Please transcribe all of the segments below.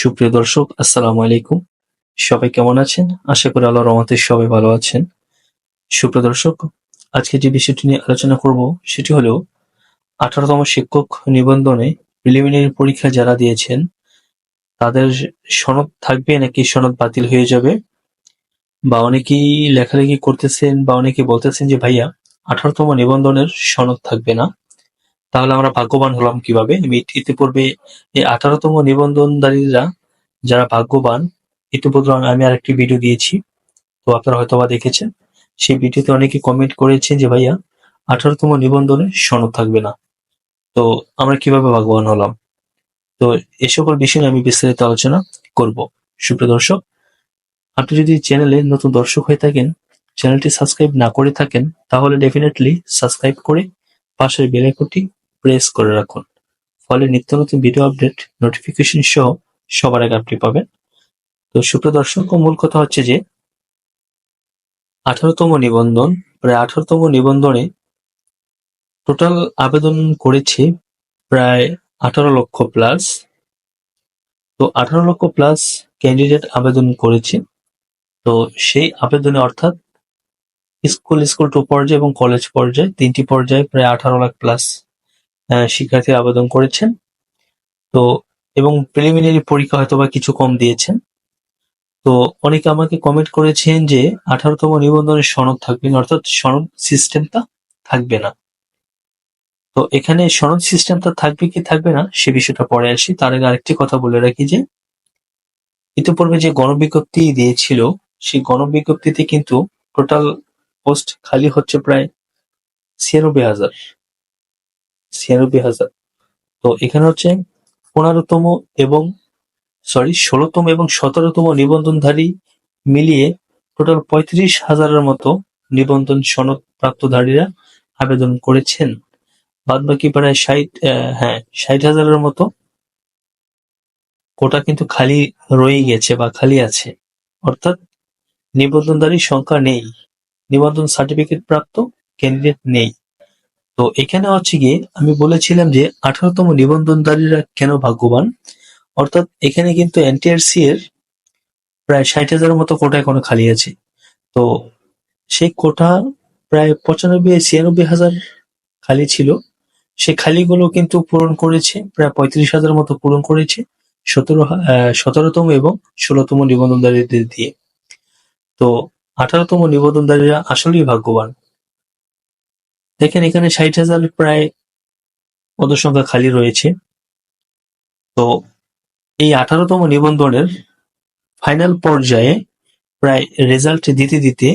সুপ্রিয় দর্শক, আসসালামু আলাইকুম। সবাই কেমন আছেন? আশা করি আল্লাহর রহমতে সবাই ভালো আছেন। সুপ্রিয় দর্শক আজকে যে বিষয়টি নিয়ে আলোচনা করব, সেটি হলো আঠারোতম শিক্ষক নিবন্ধনে প্রিলিমিনারি পরীক্ষা যারা দিয়েছেন, তাদের সনদ থাকবে নাকি সনদ বাতিল হয়ে যাবে? বা অনেকেই লেখালেখি করতেছেন বা অনেকে বলতেছেন যে, ভাইয়া, আঠারোতম নিবন্ধনের সনদ থাকবে না। তাহলে আমরা ভাগ্যবান হলাম কীভাবে? ইতিপূর্বে এই আঠারোতম নিবন্ধনধারীরা যারা ভাগ্যবান, ইতিপূর্বে আমি আরেকটি ভিডিও দিয়েছি। তো আপনারা হয়তো বা দেখেছেন, সেই ভিডিওতে অনেকে কমেন্ট করেছেন যে, ভাইয়া, আঠারোতম নিবন্ধনে সনদ থাকবে না। তো আমরা কীভাবে ভাগ্যবান হলাম? তো এ সকল বিষয় আমি বিস্তারিত আলোচনা করব। সুপ্রিয় দর্শক, আপনি যদি চ্যানেলে নতুন দর্শক হয়ে থাকেন, চ্যানেলটি সাবস্ক্রাইব না করে থাকেন, তাহলে ডেফিনেটলি সাবস্ক্রাইব করে পাশের বেল প্রেস করে রাখুন। ফলে নিত্য নতুন ভিডিও আপডেট নোটিফিকেশন সহ সবার আগে আপনি পাবেন। তো সুপ্রিয় দর্শক, মূল কথা হচ্ছে যে, আঠারোতম নিবন্ধন, প্রায় আঠারোতম নিবন্ধনে টোটাল আবেদন করেছে প্রায় আঠারো লক্ষ প্লাস তো আঠারো লক্ষ প্লাস ক্যান্ডিডেট আবেদন করেছে। তো সেই আবেদনে অর্থাৎ স্কুল স্কুল টু পর্যায়ে এবং কলেজ পর্যায়ে তিনটি পর্যায়ে প্রায় আঠারো লাখ প্লাস শিক্ষার্থী আবেদন করেছেন। তো, এবং প্রিলিমিনারি পরীক্ষা হয়তো বা কিছু কম দিয়েছেন। তো, অনেকে আমাকে কমেন্ট করেছেন যে আঠারোতম নিবন্ধনের সনদ থাকবে না, অর্থাৎ সনদ সিস্টেমটা থাকবে না। তো, এখানে সনদ সিস্টেমটা থাকবে কি থাকবে না, সে বিষয়টা পরে আসি। তার আগে আরেকটি কথা বলে রাখি যে, ইতিপূর্বে যে গণবিজ্ঞপ্তি দিয়েছিল, সেই গণবিজ্ঞপ্তিতে কিন্তু টোটাল পোস্ট খালি হচ্ছে প্রায় ছিয়ানব্বই হাজার। ছিয়ানব্বই হাজার। তো এখানে হচ্ছে পনেরোতম এবং সরি ষোলোতম এবং সতেরোতম নিবন্ধনধারী মিলিয়ে টোটাল পঁয়ত্রিশ হাজারের মতো নিবন্ধন সনদ প্রাপ্তধারীরা আবেদন করেছেন। বাদ বাকি প্রায় ষাট হ্যাঁ ষাট হাজারের মতো কোটা কিন্তু খালি রয়ে গেছে বা খালি আছে। অর্থাৎ নিবন্ধনধারীর সংখ্যা নেই। নিবন্ধন সার্টিফিকেট প্রাপ্ত ক্যান্ডিডেট নেই। তো এখানে হচ্ছে গিয়ে আমি বলেছিলাম যে আঠারোতম নিবন্ধনধারীরা কেন ভাগ্যবান? অর্থাৎ এখানে কিন্তু এনটিআরসি এর প্রায় ষাট হাজারের মতো কোটা এখনও খালি আছে। তো সেই কোটা প্রায় পঁচানব্বই, ছিয়ানব্বই হাজার খালি ছিল। সে খালিগুলো কিন্তু পূরণ করেছে, প্রায় পঁয়ত্রিশ হাজার মতো পূরণ করেছে সতেরো সতেরোতম এবং ষোলোতম নিবন্ধনধারীদের দিয়ে। তো আঠারোতম নিবন্ধনধারীরা আসলেই ভাগ্যবান। দেখেন এখানে ষাট হাজার প্রায় পদসংখ্যা খালি রয়েছে। তো এই আঠারোতম নিবন্ধনের ফাইনাল পর্যায়ে প্রায় রেজাল্ট দিতে দিতে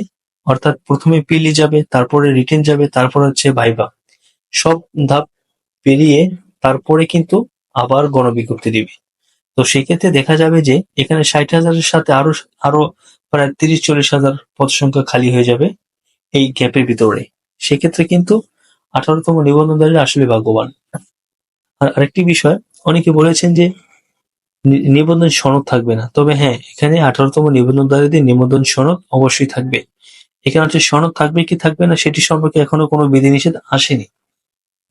অর্থাৎ প্রথমে পিলি যাবে, তারপরে রিটেন যাবে, তারপর হচ্ছে ভাইবা সব ধাপ পেরিয়ে তারপরে কিন্তু আবার গণবিজ্ঞপ্তি দিবে। তো সেক্ষেত্রে দেখা যাবে যে এখানে ষাট হাজারের সাথে আরও আরও প্রায় তিরিশ চল্লিশ হাজার পদ সংখ্যা খালি হয়ে যাবে এই গ্যাপের ভিতরে। সেক্ষেত্রে কিন্তু আঠারোতম নিবন্ধনধারীরা আসলে ভাগ্যবান। আর আরেকটি বিষয়, অনেকে বলেছেন যে নিবন্ধন সনদ থাকবে না। তবে হ্যাঁ এখানে আঠারোতম নিবন্ধনধারীদের নিবন্ধন সনদ অবশ্যই থাকবে। এখানে হচ্ছে সনদ থাকবে কি থাকবে না, সেটি সম্পর্কে এখনও কোনো বিধিনিষেধ আসেনি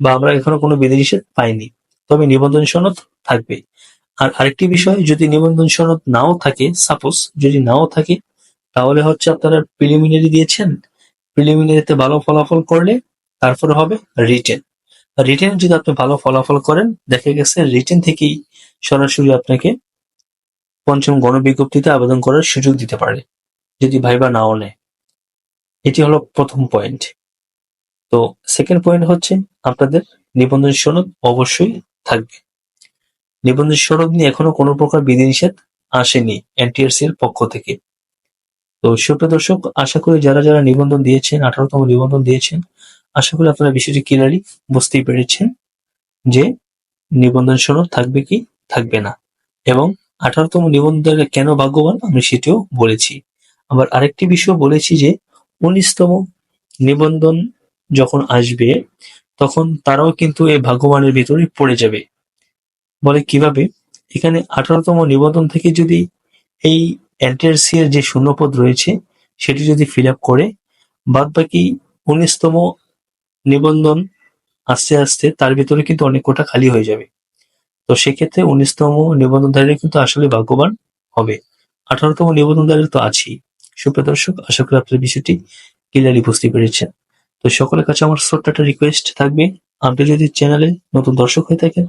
বা আমরা এখনও কোনো বিধিনিষেধ পাইনি। তবে নিবন্ধন সনদ থাকবে। আর আরেকটি বিষয়, যদি নিবন্ধন সনদ নাও থাকে সাপোজ যদি নাও থাকে, তাহলে হচ্ছে আপনারা প্রিলিমিনারি দিয়েছেন প্রিলিমিনারিতে ভালো ফলাফল করলে তারপরে হবে রিটেন রিটেন যদি আপনি ভালো ফলাফল করেন, দেখা গেছে রিটেন থেকেই সরাসরি আপনাকে পঞ্চম গণবিজ্ঞপ্তিতে আবেদন করার সুযোগ দিতে পারে, যদি ভাইবা নাও নেয়। এটি হলো প্রথম পয়েন্ট তো সেকেন্ড পয়েন্ট হচ্ছে আপনাদের নিবন্ধন সনদ অবশ্যই থাকবে। নিবন্ধন সনদ নিয়ে এখনও কোনো প্রকার বিধিনিষেধ আসেনি এনটিআরসি এর পক্ষ থেকে। তো সুপ্রিয় দর্শক, আশা করি যারা যারা নিবন্ধন দিয়েছেন, আঠারোতম নিবন্ধন দিয়েছেন, আশা করি আপনারা বিষয়টি ক্লিয়ারলি বুঝতেই পেরেছেন যে নিবন্ধন সনদ থাকবে কি থাকবে না। এবং আঠারোতম নিবন্ধনের কেন ভাগ্যবান আমি সেটিও বলেছি। আবার আরেকটি বিষয় বলেছি যে, উনিশতম নিবন্ধন যখন আসবে, তখন তারাও কিন্তু এই ভাগ্যবানের ভিতরে পড়ে যাবে। বলে কীভাবে? এখানে আঠারোতম নিবন্ধন থেকে যদি এই এনটিআরসি এর যে শূন্যপদ রয়েছে, সেটি যদি ফিল আপ করে বাদ বাকি উনিশতম নিবন্ধন আস্তে আস্তে তার ভিতরে কিন্তু অনেক কোটা খালি হয়ে যাবে। তো সেক্ষেত্রে উনিশতম নিবন্ধনধারী কিন্তু আসলে ভাগ্যবান হবে। আঠারোতম নিবন্ধনধারী তো আছেই। সুপ্রিয় দর্শক, আশা করি আপনার বিষয়টি ক্লিয়ারলি বুঝতে পেরেছেন। তো সকলের কাছে আমার ছোট্ট একটা রিকোয়েস্ট থাকবে, আপনি যদি চ্যানেলে নতুন দর্শক হয়ে থাকেন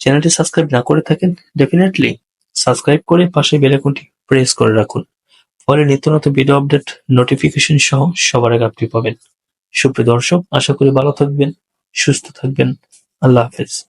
চ্যানেলটি সাবস্ক্রাইব না করে থাকেন ডেফিনেটলি সাবস্ক্রাইব করে পাশে বেল আইকনটি প্রেস করে রাখুন। ফলে নিত্যনত ভিডিও আপডেট নোটিফিকেশন সহ সবার আগে আপনি পাবেন। সুপ্রিয় দর্শক, আশা করি ভালো থাকবেন, সুস্থ থাকবেন। আল্লাহ হাফেজ।